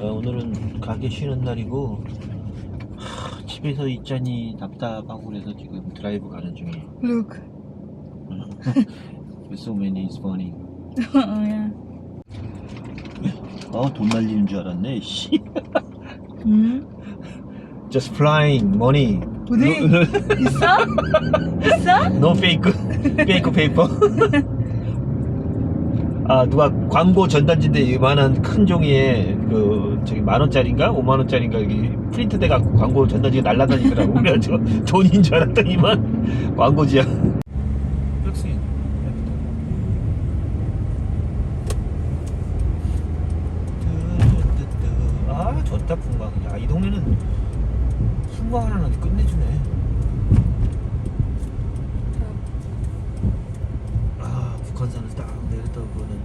어, 오늘은 가게 쉬는 날이고 하, 집에서 있자니 답답하고 그래서 지금 드라이브 가는 중이에요. Look. so many is funny. oh yeah. 어, 돈 날리는 줄 알았네. 씨. Hmm? Just flying money. No, 있어? 있어? no fake, fake paper. 아 누가 광고 전단지인데 이만한 큰 종이에 그 저기 만 원짜리인가 오만 원짜리인가 여기 프린트돼 갖고 광고 전단지가 날라다니더라고 그래가지고 돈인 줄 알았더니만 광고지야. 아 좋다 풍광. 야이 동네는 풍광 하나는 끝내주네. 아 북한산을 딱 내렸다 보는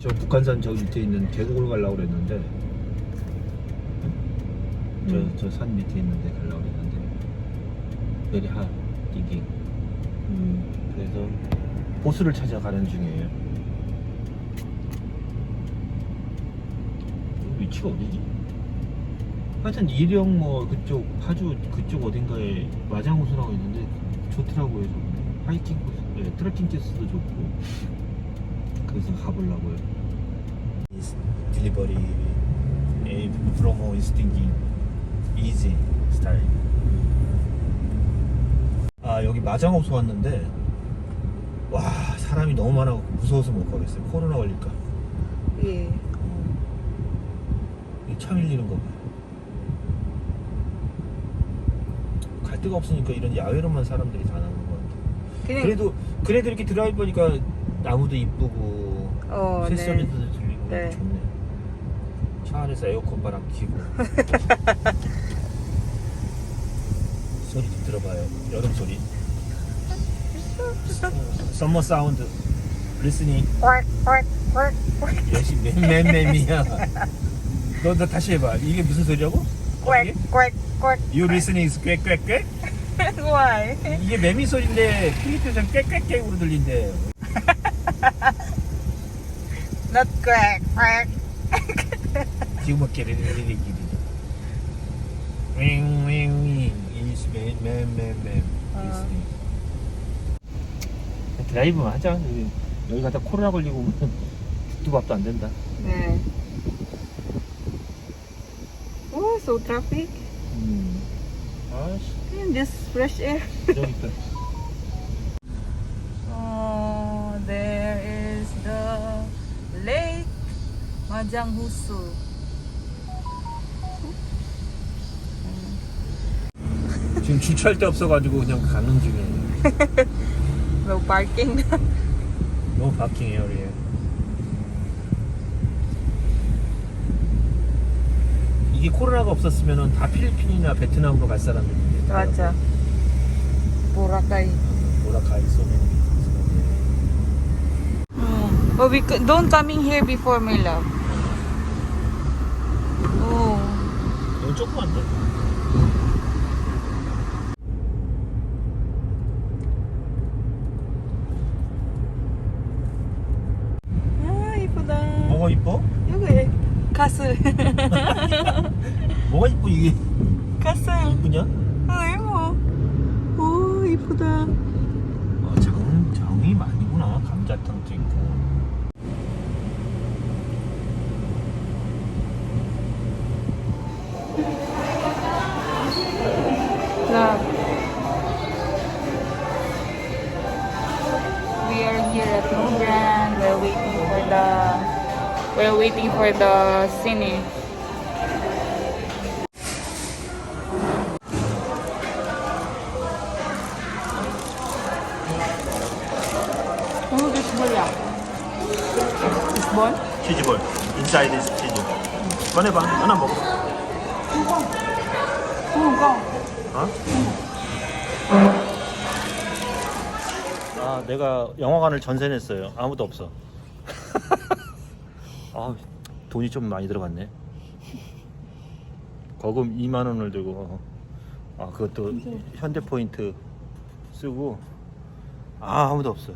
저 북한산 저기 밑에 있는 계곡을 가려고 그랬는데 음. 저저산 밑에 있는데 가려고 그랬는데 very hot digging 음. 그래서 보스를 찾아가는 중이에요 위치가 어디지? 하여튼 일영 뭐 그쪽 파주 그쪽 어딘가에 마장호수라고 있는데 좋더라고요 저번에 하이킹 코스 네, 트레킹 코스도 좋고 그래서 가보려고요 딜리버리 promo is thinking easy style 아 여기 마장호수 왔는데 와 사람이 너무 많아서 무서워서 못 가겠어요 코로나 걸릴까 예. 차 밀리는 거 봐. 갈 데가 없으니까 이런 야외로만 사람들이 다 나오는 것 같아. 그냥 그래도 그래도 이렇게 드라이브 하니까 나무도 이쁘고 어, 네. 새소리도 들리고 네. 좋네. 차 안에서 에어컨 바람 켜고 소리 좀 들어봐요. 여름 소리. 썸머 사운드. 리스닝. 열심히 맴맴맴이야. 너, 너 다시 해봐. 이게 무슨 소리라고? quack quack quack You listening is 꽥 꽥 꽥? why 이게 매미 소리인데 필리핀에서 꽥꽥꽥으로 들린대. 드라이브만 하자. 여기, 여기 가다 코로나 걸리고 오면 죽도 밥도 안 된다. 네. Oh, so traffic. 음. 아씨, And just fresh air. 그러니까. Majanghusu. 지금 주차할 데 없어가지고 그냥 가는 중이에요. No parking. 에어리에. 이게 코로나가 없었으면 다 필리핀이나 베트남으로 갈 사람들인데. 맞아. Boracay. 보라카이 쏘면. But we don't coming here before, my love. 너무 조그만데? 아, 이쁘다. 뭐가 이뻐? 여기 가스. 뭐가 이뻐 이게 가스. 이쁘냐? 아, 이거. 오, 이쁘다. 어, 장, 장이 많이구나. 감자탕도 있고. Here at Nogran. We're waiting for the we're waiting for the cine. Oh, this bola. This ball? 치즈볼. 인사이드 is 치즈. 꺼내봐. 하나 먹어. Oh, go. 어? 아, 내가 영화관을 전세 냈어요. 아무도 없어. 아, 돈이 좀 많이 들어갔네. 거금 2만 원을 들고 아, 그것도 현대 포인트 쓰고 아, 아무도 없어.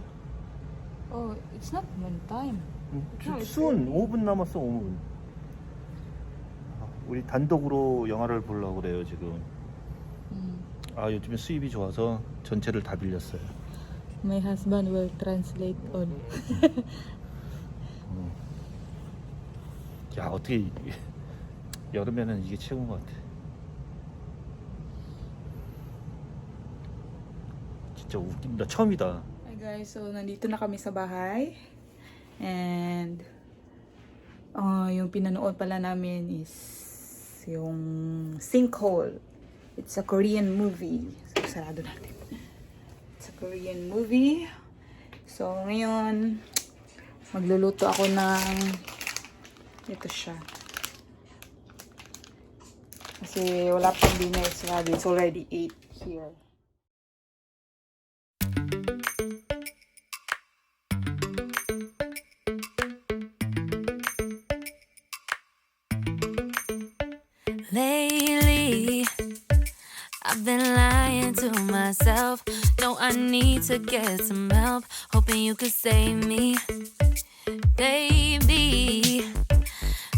Oh, it's not one time. 순 5분 남았어, 5분. 우리 단독으로 영화를 보려고 그래요 지금. Mm. 아 요즘에 수입이 좋아서 전체를 다 빌렸어요. My husband will translate on. 야 어떻게 이- 여름에는 이게 최고인 것 같아. 진짜 웃긴다. 처음이다. Hi guys, so nandito na kami sa bahay. And uh, yung pinanood pala namin is yung Sinkhole. It's a Korean movie. So, sarado natin. It's Korean movie. So, ngayon, magluluto ako ng ito siya. Kasi wala pang dinner sa It's already 8 here. need to get some help. Hoping you could save me, baby.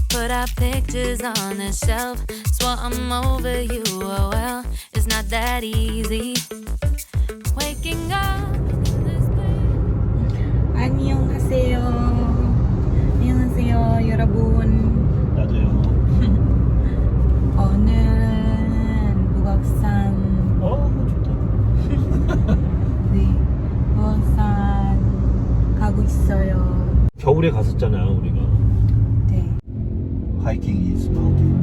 Put our pictures on the shelf. Swore I'm over you. Oh well, it's not that easy. Waking up in this place. 안녕하세요. 안녕하세요, 여러분. 나도요. 오늘 있어요. 겨울에 갔었잖아요 우리가. 네. Hiking is mountain.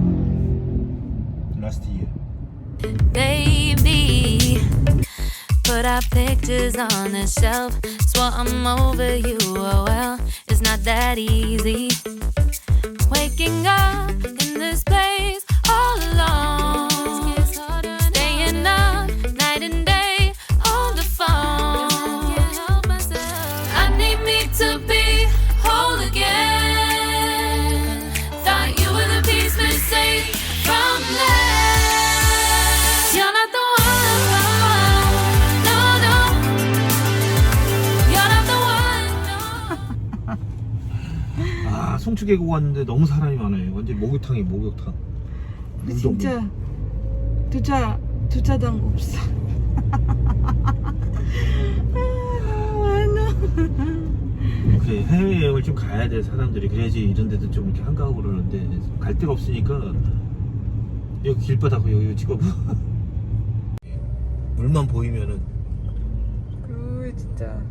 Last year. Baby, put our pictures on the shelf. Swore I'm over you. Oh well, it's not that easy. Waking up in this 송추 계곡 왔는데 너무 사람이 많아요. 완전 목욕탕이 목욕탕. 운동. 진짜 주차 주차장 없어. 아, 너무 그래 해외 여행을 좀 가야 돼 사람들이 그래야지 이런 데도 좀 이렇게 한가하고 그러는데 갈 데가 없으니까 여기 길바닥 여기 찍어봐. 물만 보이면은 그 진짜.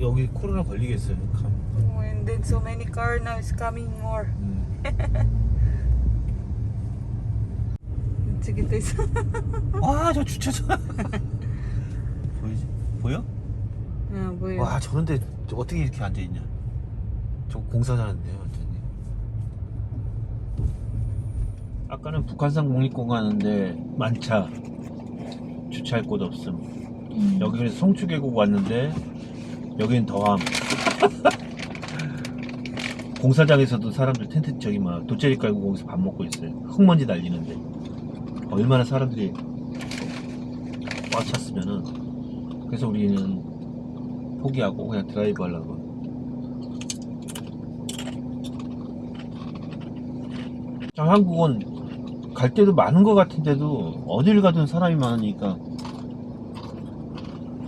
여기 코로나 걸리겠어요. 감. Oh, and then so many car now is coming more. 음. 저기 또 있어. 와 저 주차장 보이지? 보여? 아, 뭐예요? 와 저런데 어떻게 이렇게 앉아 있냐? 저 공사장인데요 완전히. 아까는 북한산 국립공원 가는데 만차 주차할 곳 없음. 음. 여기 그래서 송추계곡 왔는데 여기는 더함. 공사장에서도 사람들 텐트 저기 막 돗자리 깔고 거기서 밥 먹고 있어요. 흙먼지 날리는데 얼마나 사람들이 꽉 찼으면은 그래서 우리는 포기하고 그냥 드라이브 하려고. 참 한국은 갈 때도 많은 것 같은데도 어딜 가든 사람이 많으니까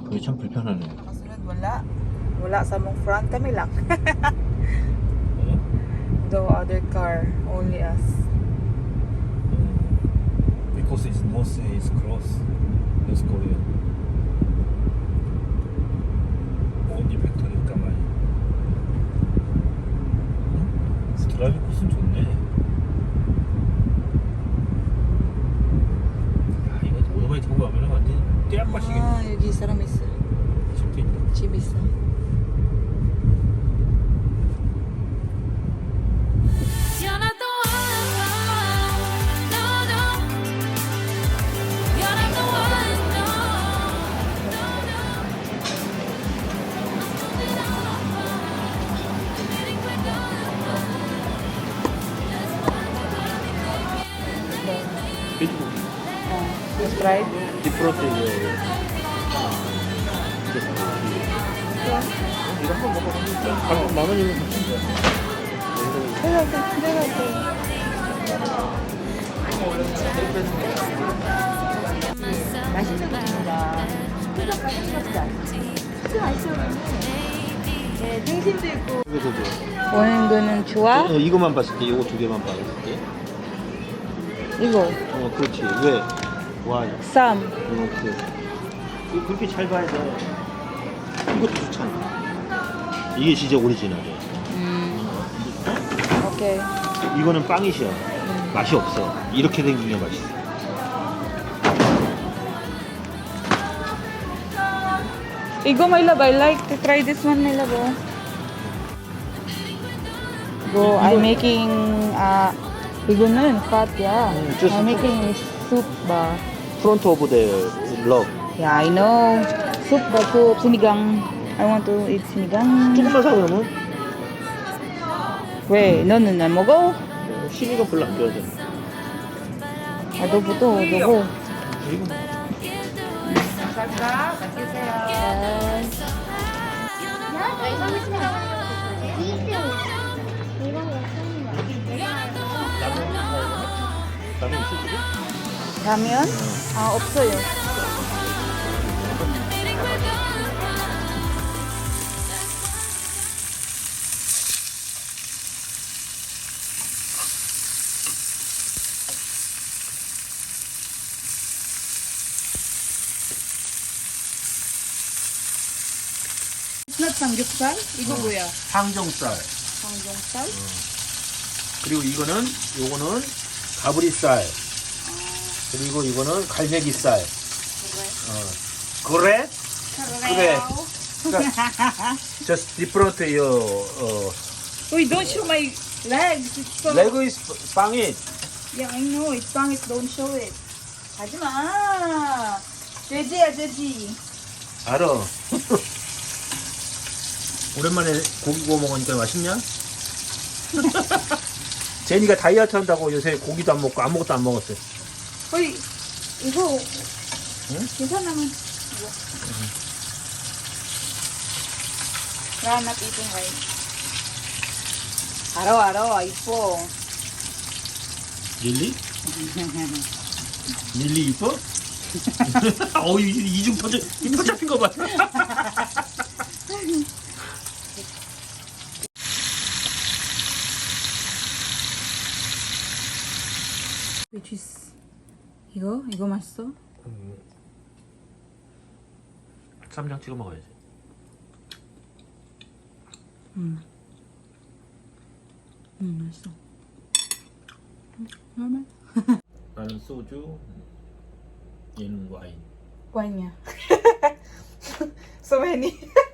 그게 참 불편하네. Kasunod, wala. Wala sa mong front. Kami lang. No other car. Only us. Because it's most is close. Let's go 이거 한번 먹어보니까 만 원이면 괜찮죠. 내가 내가 맛있는 것입니다. 네, 등심도 있고. 이거 줘. 거는 좋아? 어, 이거만 봤을 때 이거 두 개만 봤을 때. 이거 어 그렇지. 왜? 와. 쌈. 이렇게. 이거 그렇게 잘 봐야 돼. 이것도 좋잖아. 이게 진짜 오리지널이야. 음. 오케이. 이거는 빵이시야. 맛이 없어. 이렇게 생긴 게 맛있어. Igo, my love, I like to try this one, my love. oh. Go, I'm making, uh, 이거는 yeah. Mm, just- I'm making soup ba? 프론트 오브 데 럭. Yeah, I know. Soup ba soup? Sinigang. I want to eat. 조금만 사 그러면 왜? 너는 안 먹어? 심이가 별로 안 좋아하잖아. 아도부도 아도부. 이거 라면 있어 지금? 라면? 아, 없어요. Not 삼겹살? 이거 뭐야? 항정살. 항정살? 그리고 이거는 요거는 가브리살. 그리고 이거는 갈매기살. 어. 그래? 그래. 그러니까 just different your uh, Uy, don't show my legs. It's so... leg is 빵이 Yeah, I know. It's pang it. Don't show it. 하지 마. 돼지야, 돼지. 알아. 오랜만에 고기 구워 먹으니까 맛있냐? 제니가 다이어트 한다고 요새 고기도 안 먹고 아무것도 안 먹었어. Uy, 이거. 응? 괜찮으면 이거. Wala not eating rice. araw-araw, ipo. 릴리? 릴리 이뻐? 어우 이- 이중 터져 이 터 잡힌 거 봐. Is 이거? 이거 맛있어? 쌈장 찍어 먹어야지. 음. 음, 맛있어. 음, normal. 나는 소주, 얘는 와인. Niya? so many.